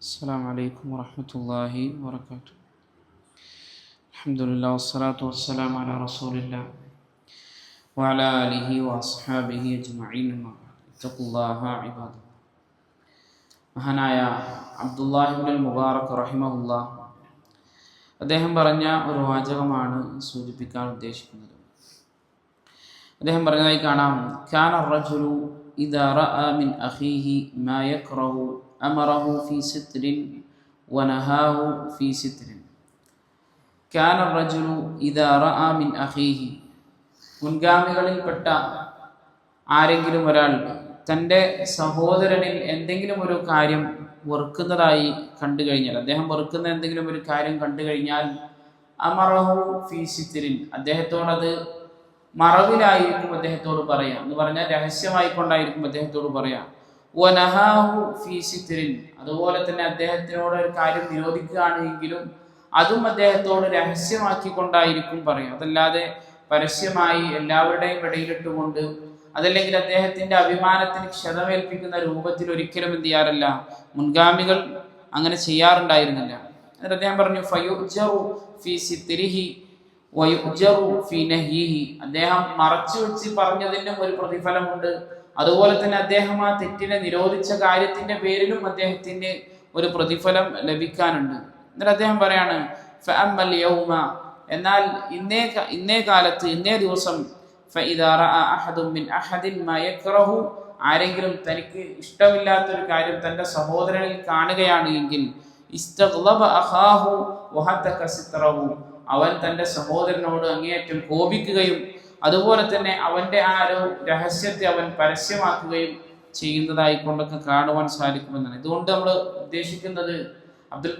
السلام عليكم ورحمة الله وبركاته الحمد لله والصلاة والسلام على رسول الله وعلى آله وأصحابه أجمعين أما بعد اتقوا الله عباد الله മഹാനായ അബ്ദുല്ലാഹിബുൽ മുബാറക് റഹിമഹുല്ല അദ്ദേഹം പറഞ്ഞ ഒരു വാചകമാണ് സൂചിപ്പിക്കാൻ ഉദ്ദേശിക്കുന്നത് അദ്ദേഹം പറഞ്ഞതായി കാണാം ഖാന റജുലു إذا رأى من أخيه ما يكره أمره في ستر ونهاه في ستر كان الرجل إذا رأى من أخيه മുൻഗാമികളിൽപ്പെട്ട ആരെങ്കിലും ഒരാൾ തൻ്റെ സഹോദരനിൽ എന്തെങ്കിലും ഒരു കാര്യം വെറുക്കുന്നതായി കണ്ടു കഴിഞ്ഞാൽ അദ്ദേഹം വെറുക്കുന്ന എന്തെങ്കിലും ഒരു കാര്യം കണ്ടു കഴിഞ്ഞാൽ അമറഹു ഫീസിത്തിരിൻ അദ്ദേഹത്തോടത് മറവിലായിരിക്കും അദ്ദേഹത്തോട് പറയാം എന്ന് പറഞ്ഞാൽ രഹസ്യമായിക്കൊണ്ടായിരിക്കും അദ്ദേഹത്തോട് പറയാം വനഹാഹു ഫീസിത്തിരിൻ അതുപോലെ തന്നെ അദ്ദേഹത്തിനോട് ഒരു കാര്യം നിരോധിക്കുകയാണെങ്കിലും അതും അദ്ദേഹത്തോട് രഹസ്യമാക്കിക്കൊണ്ടായിരിക്കും പറയും അതല്ലാതെ പരസ്യമായി എല്ലാവരുടെയും ഇടയിലിട്ടുകൊണ്ട് അതല്ലെങ്കിൽ അദ്ദേഹത്തിന്റെ അഭിമാനത്തിന് ക്ഷതമേൽപ്പിക്കുന്ന രൂപത്തിൽ ഒരിക്കലും എന്ത് ചെയ്യാറില്ല. മുൻഗാമികൾ അങ്ങനെ ചെയ്യാറുണ്ടായിരുന്നില്ല. എന്നിട്ട് അദ്ദേഹം പറഞ്ഞു ഫയുജറു ഫി സിത്തിരിഹി വയുജറു ഫി നഹീഹി. അദ്ദേഹം മറച്ചു വെച്ച് പറഞ്ഞതിനും ഒരു പ്രതിഫലമുണ്ട്. അതുപോലെ തന്നെ അദ്ദേഹം ആ തെറ്റിനെ നിരോധിച്ച കാര്യത്തിന്റെ പേരിലും അദ്ദേഹത്തിന് ഒരു പ്രതിഫലം ലഭിക്കാനുണ്ട്. എന്നിട്ട് അദ്ദേഹം പറയാണ് യൗമ. എന്നാൽ ഇന്നേ ഇന്നേ കാലത്ത് ഇന്നേ ദിവസം ആരെങ്കിലും തനിക്ക് ഇഷ്ടമില്ലാത്തൊരു കാര്യം തന്റെ സഹോദരനിൽ കാണുകയാണ് എങ്കിൽ അവൻ തന്റെ സഹോദരനോട് അങ്ങേയറ്റം കോപിക്കുകയും അതുപോലെ തന്നെ അവന്റെ ആ ഒരു രഹസ്യത്തെ അവൻ പരസ്യമാക്കുകയും ചെയ്യുന്നതായി കൊണ്ടൊക്കെ കാണുവാൻ സാധിക്കുമെന്നാണ്. ഇതുകൊണ്ട് നമ്മൾ ഉദ്ദേശിക്കുന്നത് അബ്ദുൽ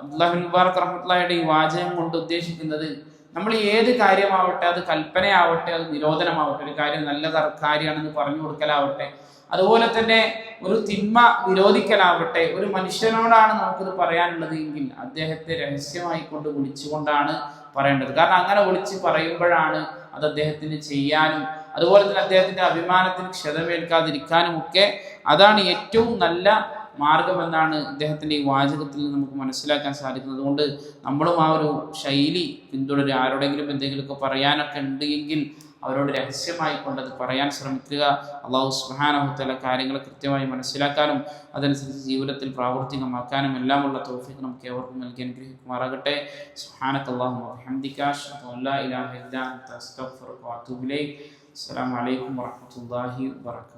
അബ്ദുല്ലാഹിൻ മുബാറക് റഹ്മത്തുള്ളയുടെ ഈ വാചകം കൊണ്ട് ഉദ്ദേശിക്കുന്നത് നമ്മൾ ഏത് കാര്യമാവട്ടെ അത് കൽപ്പനയാവട്ടെ അത് നിരോധനമാവട്ടെ ഒരു കാര്യം നല്ല കാര്യമാണെന്ന് പറഞ്ഞു കൊടുക്കലാവട്ടെ. അതുപോലെ തന്നെ ഒരു തിന്മ വിരോധിക്കലാവട്ടെ ഒരു മനുഷ്യനോടാണ് നമുക്കിത് പറയാനുള്ളത് എങ്കിൽ അദ്ദേഹത്തെ രഹസ്യമായി കൊണ്ട് വിളിച്ചുകൊണ്ടാണ് പറയേണ്ടത്. കാരണം അങ്ങനെ വിളിച്ച് പറയുമ്പോഴാണ് അത് അദ്ദേഹത്തിന് ചെയ്യാനും അതുപോലെ തന്നെ അദ്ദേഹത്തിന്റെ അഭിമാനത്തിന് ക്ഷതമേൽക്കാതിരിക്കാനും ഒക്കെ അതാണ് ഏറ്റവും നല്ല മാർഗമെന്നാണ് ഇദ്ദേഹത്തിന്റെ ഈ വാചകത്തിൽ നമുക്ക് മനസ്സിലാക്കാൻ സാധിക്കുന്നത്. അതുകൊണ്ട് നമ്മളും ആ ഒരു ശൈലി പിന്തുടരുക. ആരോടെങ്കിലും എന്തെങ്കിലുമൊക്കെ പറയാനൊക്കെ ഉണ്ട് എങ്കിൽ അവരോട് രഹസ്യമായി കൊണ്ടത് പറയാൻ ശ്രമിക്കുക. അള്ളാഹു സുഹാനഹുത്തല കാര്യങ്ങൾ കൃത്യമായി മനസ്സിലാക്കാനും അതനുസരിച്ച് ജീവിതത്തിൽ പ്രാവർത്തികമാക്കാനും എല്ലാമുള്ള തോഫിക്ക് നമുക്ക് ഏവർക്കും നൽകി അനുഗ്രഹിക്കുമാറാകട്ടെ. സുഹാനത്ത് അള്ളാഹു അസ്സാം വലൈക്കും വാഹമത്തല്ലാഹി വാത്തു